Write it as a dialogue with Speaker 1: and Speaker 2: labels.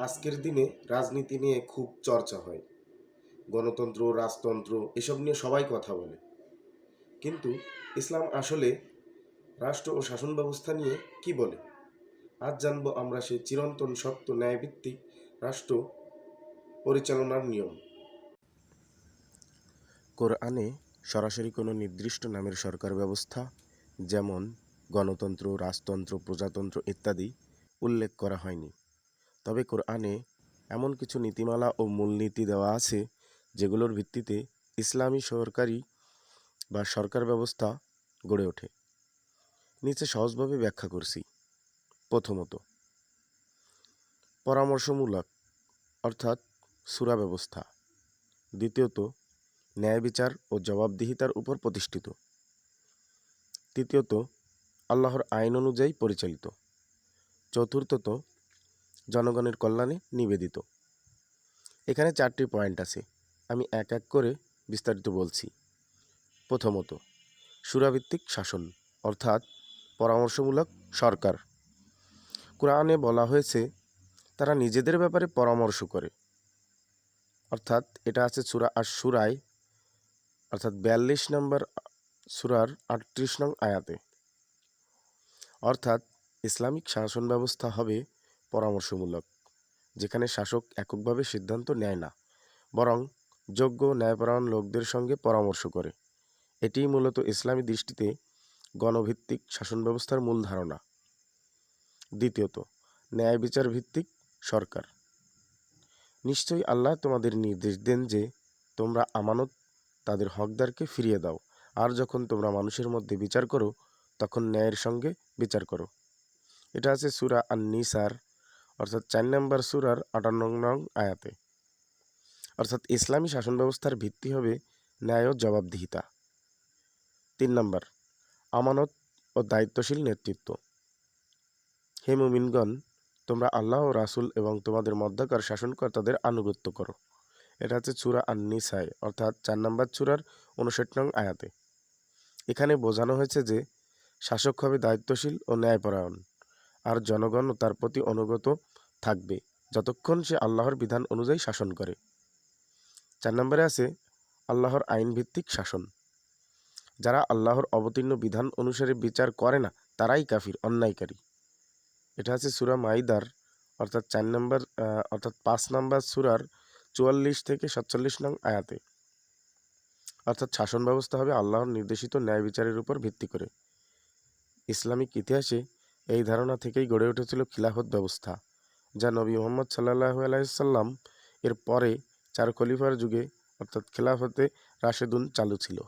Speaker 1: আজকের দিনে রাজনীতি নিয়ে খুব চর্চা হয়। গণতন্ত্র, রাজতন্ত্র, এসব নিয়ে সবাই কথা বলে। কিন্তু ইসলাম আসলে রাষ্ট্র ও শাসন ব্যবস্থা নিয়ে কি বলে? আজ জানব আমরা সেই চিরন্তন সত্য ন্যায়ভিত্তিক রাষ্ট্র পরিচালনার নিয়ম। কোরআনে সরাসরি কোনো নির্দিষ্ট নামের সরকার ব্যবস্থা, যেমন গণতন্ত্র, রাজতন্ত্র, প্রজাতন্ত্র ইত্যাদি, উল্লেখ করা হয়নি। তবে কোরআনে এমন কিছু নীতিমালা ও মূলনীতি দেওয়া আছে, যেগুলোর ভিত্তিতে ইসলামী সরকারি বা সরকার ব্যবস্থা গড়ে ওঠে। নিচে সহজভাবে ব্যাখ্যা করছি। প্রথমত, পরামর্শমূলক, অর্থাৎ সুরা ব্যবস্থা। দ্বিতীয়ত, ন্যায় বিচার ও জবাবদিহিতার উপর প্রতিষ্ঠিত। তৃতীয়ত, আল্লাহর আইন অনুযায়ী পরিচালিত। চতুর্থত জনগণের কল্যাণে নিবেদিত। এখানে চারটি পয়েন্ট আছে। আমি এক এক করে বিস্তারিত বলছি। প্রথমত, সুরাভিত্তিক শাসন, অর্থাৎ পরামর্শমূলক সরকার। কোরআনে বলা হয়েছে, তারা নিজেদের ব্যাপারে পরামর্শ করে। অর্থাৎ এটা আছে সুরা আর সুরায় অর্থাৎ বিয়াল্লিশ নম্বর সুরার আটত্রিশ নং আয়াতে। অর্থাৎ ইসলামিক শাসন ব্যবস্থা হবে পরামর্শমূলক, যেখানে শাসক এককভাবে সিদ্ধান্ত নেয় না, বরং যোগ্য ন্যায়পরায়ণ লোকদের সঙ্গে পরামর্শ করে। এটিই মূলত ইসলামী দৃষ্টিতে গণভিত্তিক শাসন ব্যবস্থার মূল ধারণা। দ্বিতীয়ত, ন্যায় বিচার ভিত্তিক সরকার। নিশ্চয়ই আল্লাহ তোমাদের নির্দেশ দেন যে তোমরা আমানত তাদের হকদারকে ফিরিয়ে দাও, আর যখন তোমরা মানুষের মধ্যে বিচার করো, তখন ন্যায়ের সঙ্গে বিচার করো। এটা আছে সুরা আন নিসার অর্থাৎ চার নম্বর সুরার আটান্ন নং আয়াতে। অর্থাৎ ইসলামী শাসন ব্যবস্থার ভিত্তি হবে ন্যায় ও জবাবদিহিতা। তিন নম্বর, আমানত ও দায়িত্বশীল নেতৃত্ব। হে মুমিনগণ, তোমরা আল্লাহ রাসূল এবং তোমাদের মধ্যকার শাসনকর্তাদের আনুগত্য করো। এটা হচ্ছে চূড়া আর নিসায় অর্থাৎ চার নম্বর চূড়ার উনষাট নং আয়াতে। এখানে বোঝানো হয়েছে যে শাসক হবে দায়িত্বশীল ও ন্যায়পরায়ণ। আর জনগণও তার প্রতি অনুগত থাকবে যতক্ষণ সে আল্লাহর বিধান অনুযায়ী শাসন করে। চার নম্বরে আছে আল্লাহর আইন ভিত্তিক শাসন। যারা আল্লাহর অবতীর্ণ বিধান অনুসারে বিচার করে না, তারাই কাফির, অন্যায়কারী। এটা আছে সুরা মাইদার, অর্থাৎ চার নম্বর অর্থাৎ পাঁচ নম্বর সুরার চুয়াল্লিশ থেকে সাতচল্লিশ নং আয়াতে। অর্থাৎ শাসন ব্যবস্থা হবে আল্লাহর নির্দেশিত ন্যায় বিচারের উপর ভিত্তি করে। ইসলামিক ইতিহাসে এই ধারণা থেকেই গড়ে উঠেছিল খিলাফত ব্যবস্থা, যা নবী মোহাম্মদ সাল্লাহ আলাইসাল্লাম এর পরে চার খলিফার যুগে, অর্থাৎ খিলাফতে রাশেদুন চালু ছিল।